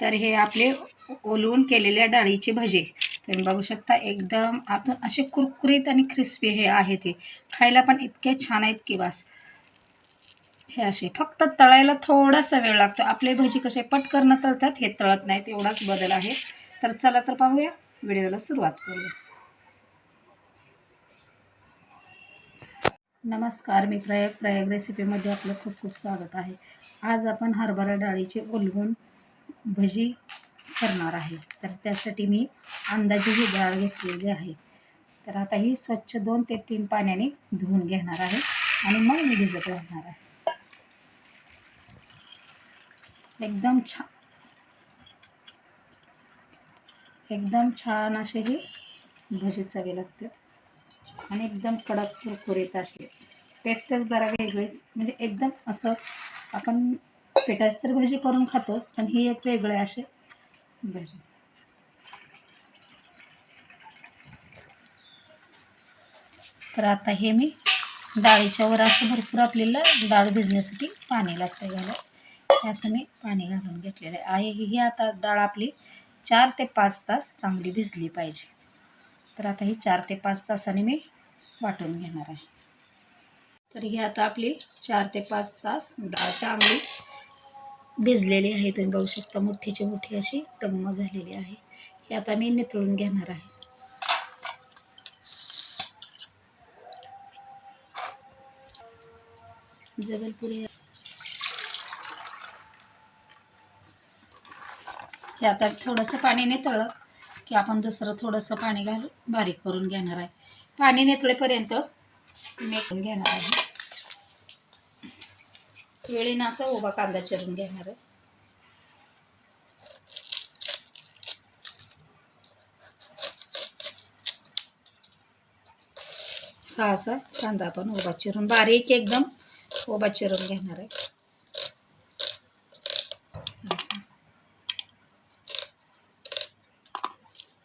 तर हे आपले ओलवून केलेल्या डाळीचे भजे. तुम्ही बघू शकता एकदम आतून असे कुरकुरीत आणि क्रिस्पी हे आहे ते. खायला पण इतके छान आहेत की बस. हे असे फक्त तळायला थोडासा वेळ लागतो. आपले भजी कसे पटकन तळतात हे तळत नाहीत एवढाच बदल आहे. तर चला तर पाहूया व्हिडिओला सुरुवात करूया. नमस्कार मी प्रयोग प्रयोग रेसिपीमध्ये आपलं खूप खूप स्वागत आहे. आज आपण हरभरा डाळीचे ओलवून भजी करणार आहे. तर त्यासाठी मी अंदाजे ही डाळ घेतलेली आहे. तर आता ही स्वच्छ दोन ते तीन पाण्याने धुवून घेणार आहे आणि मग मी भिजत घालणार आहे. एकदम छान एकदम छान असे हे भजी चवी लागतात आणि एकदम कडक कुरकुरीत असे टेस्टच जरा वेगळीच म्हणजे एकदम असं आपण पिठाची तर भजी करून खातोच पण ही एक वेगळे असे भजी. तर आता हे मी डाळीच्या वर असं भरपूर आपल्याला डाळ भिजण्यासाठी पाणी लागतं घ्यायला हे असं मी पाणी घालून घेतलेलं आहे ही आता डाळ आपली चार ते पाच तास चांगली भिजली पाहिजे. तर आता ही चार ते पाच तासाने मी वाटून घेणार आहे. तर ही आता आपली चार ते पाच तास डाळ चांगली भिजलेली आहे तुम्ही बघू शकता. मोठीची मोठी अशी टम्म झालेली आहे. ही आता मी नितळून घेणार आहे. जबलपुरी हे आता थोडंसं पाणी नितळलं की आपण दुसरं थोडंसं पाणी घाल बारीक करून घेणार आहे. पाणी नितळेपर्यंत मेकून घेणार आहे. वेळीनं असा उभा कांदा चिरून घेणार आहे. हा असा कांदा आपण उभा चिरून बारीक एकदम उभा चिरून घेणार आहे.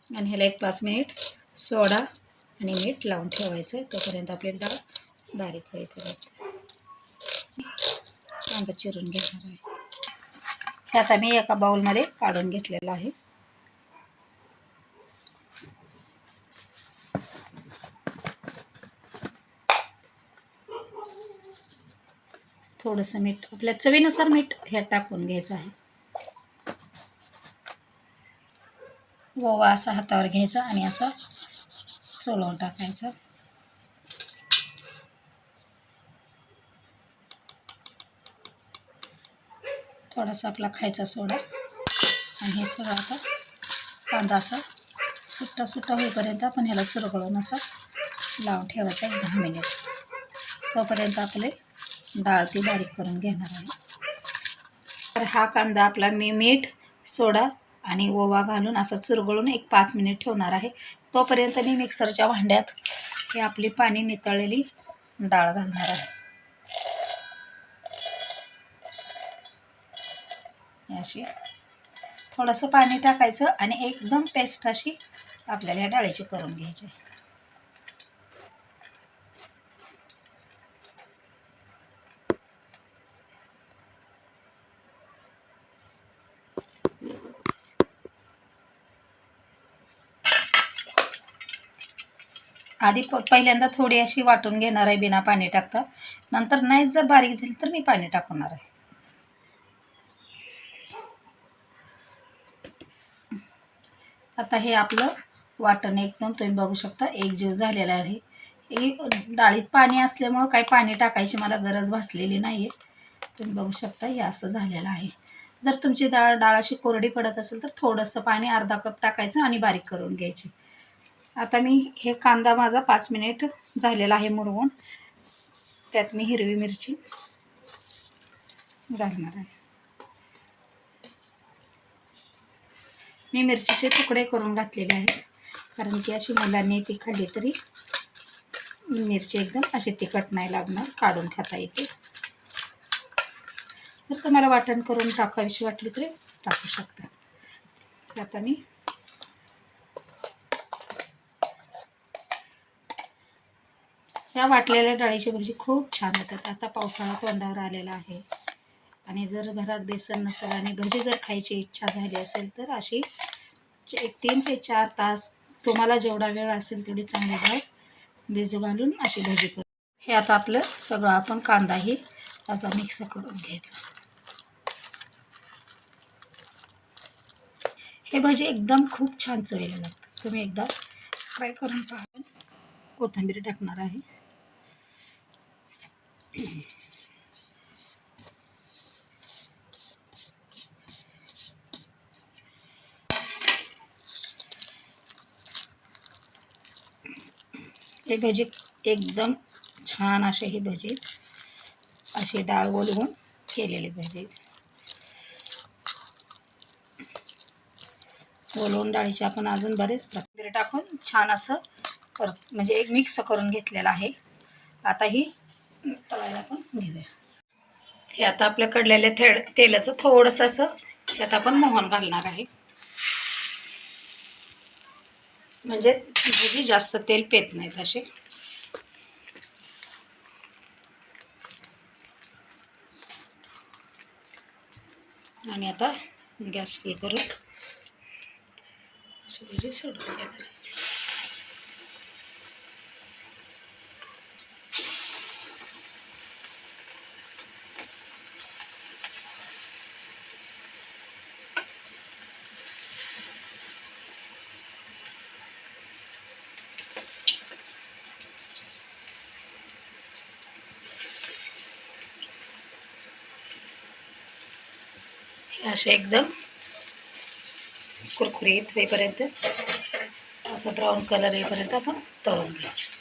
आणि ह्याला एक पाच मिनिट सोडा आणि मीठ लावून ठेवायचं आहे तोपर्यंत आपली डाळ बारीक होईपर्यंत. कांदा चिरून घेणार आहे. हे आता मी एका बाउलमध्ये काढून घेतलेलं आहे. थोडंसं मीठ आपल्या चवीनुसार मीठ हे टाकून घ्यायचं आहे. ओवा असा हातावर घ्यायचा आणि असं सोलवून टाकायचा. थोडासा आपला खायचा सोडा. आणि हे सगळं आता कांदा असा सुट्टा सुट्टा होईपर्यंत आपण ह्याला चुरगळून असा लावून ठेवायचा एक दहा मिनिट. तोपर्यंत आपले डाळ ती बारीक करून घेणार आहे. तर हा कांदा आपला मी मीठ सोडा आणि ओवा घालून असा चुरगळून एक पाच मिनिट ठेवणार आहे. तोपर्यंत मी मिक्सरच्या भांड्यात ही आपली पाणी नितळलेली डाळ घालणार आहे. अशी थोडंसं पाणी टाकायचं आणि एकदम पेस्ट अशी आपल्याला या डाळीची करून घ्यायची. आधी प पहिल्यांदा थोडी अशी वाटून घेणार आहे बिना पाणी टाकता. नंतर नाही जर बारीक झाली तर मी पाणी टाकणार आहे. आता हे आपलं वाटण एकदम तुम्ही बघू शकता एकजीव झालेला आहे. हे डाळीत पाणी असल्यामुळं काही पाणी टाकायची मला गरज भासलेली नाही आहे तुम्ही बघू शकता हे असं झालेलं आहे. जर तुमची डाळ डाळ अशी कोरडी पडत असेल तर थोडंसं पाणी अर्धा कप टाकायचं आणि बारीक करून घ्यायची. आता मी हे कांदा माझा पाच मिनिट झालेला आहे मुरवून. त्यात मी हिरवी मिरची घालणार आहे. मी मिरचीचे तुकडे करून घातलेले आहेत. कारण की अशी मुलांनी ती खाल्ली तरी मिरची एकदम अशी तिखट नाही लागणार काढून खाता येते. जर तुम्हाला वाटण करून टाकावीशी वाटली तरी टाकू शकता. आता मी या वाटलेल्या डाळीची भजी खूप छान होतात. आता पावसाळा तोंडावर आलेला आहे. आणि जर घरात बेसन नसेल आणि भजी जर खायची इच्छा झाली असेल तर अशी एक तीन ते चार तास तुम्हाला जेवढा वेळ असेल तेवढी चांगली डाळ भिजू घालून अशी भजी करू. हे आता आपलं सगळं आपण कांदाही असा मिक्स करून घ्यायचा. हे भजी एकदम खूप छान चवीला लागतं तुम्ही एकदा फ्राय करून पहा. कोथिंबीर टाकणार आहे. हे भजी एकदम छान असे हे भजी असे डाळ ओलवून केलेले भजी. ओलवून डाळीचे आपण अजून बरेच प्रकार टाकून छान असं कर म्हणजे एक मिक्स करून घेतलेलं आहे. आता ही तळायला आपण घेऊया हे आता आपल्या कडलेल्या थेड तेलाचं थोडंसं असं त्यात आपण मोहन घालणार आहे. म्हणजे भजी जास्त तेल पेत नाहीत असे. आणि आता गॅस फुल करून अशी भजी सोडून देणार असे एकदम कुरकुरीत होईपर्यंत असं ब्राऊन कलर येईपर्यंत आपण तळून घ्यायचे.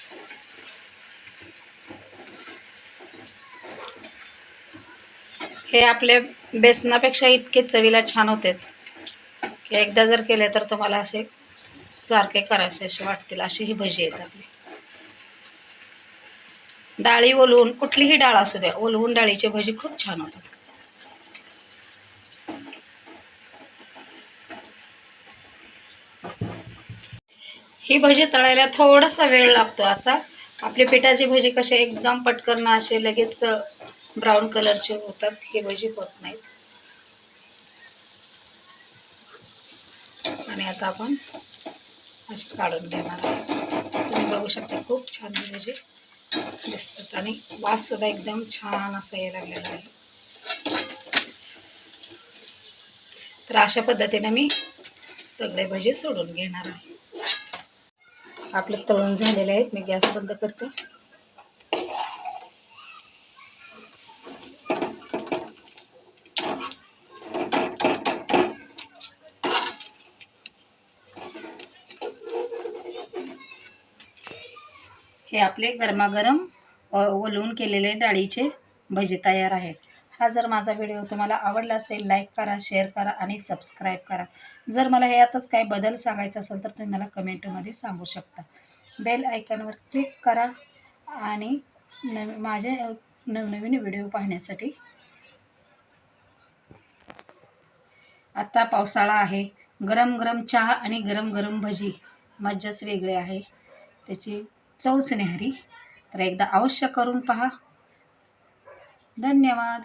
हे आपले बेसनापेक्षा इतके चवीला छान होते की एकदा जर केले तर तुम्हाला असे सारखे करायचे असे वाटतील. अशी ही भजी आहेत आपली. डाळी ओलवून कुठलीही डाळ असू द्या ओलवून डाळीची भजी खूप छान होतात. ही भजी तळायला थोडासा वेळ लागतो असा. आपली पिठाची भजी कशी एकदम पटकन असे लगेच ब्राऊन कलरचे होतात ही भजी होत नाहीत. आणि आता आपण असे काढून घेणार आहोत. तुम्ही बघू शकता खूप छान भजी दिसतात आणि वास सुद्धा एकदम छान असा यायला लागलेला आहे. तर अशा पद्धतीने मी सगळे भजी सोडून घेणार आहे. आपले तळून झालेले आहेत मी गॅस बंद करते. हे आपले गरमागरम ओलवून केलेले डाळीचे भजे तयार आहेत. हा जर माझा व्हिडिओ तुम्हाला आवडला असेल लाईक करा शेअर करा आणि सबस्क्राईब करा. जर मला यातच काही बदल सांगायचा असेल तर तुम्ही मला कमेंटमध्ये सांगू शकता. बेल आयकॉनवर क्लिक करा आणि नवी माझे नवनवीन व्हिडिओ पाहण्यासाठी आता पावसाळा आहे. गरम गरम चहा आणि गरम गरम भजी. मज्जाच वेगळी आहे. त्याची चवच नेहरी तर एकदा अवश्य करून पहा. धन्यवाद.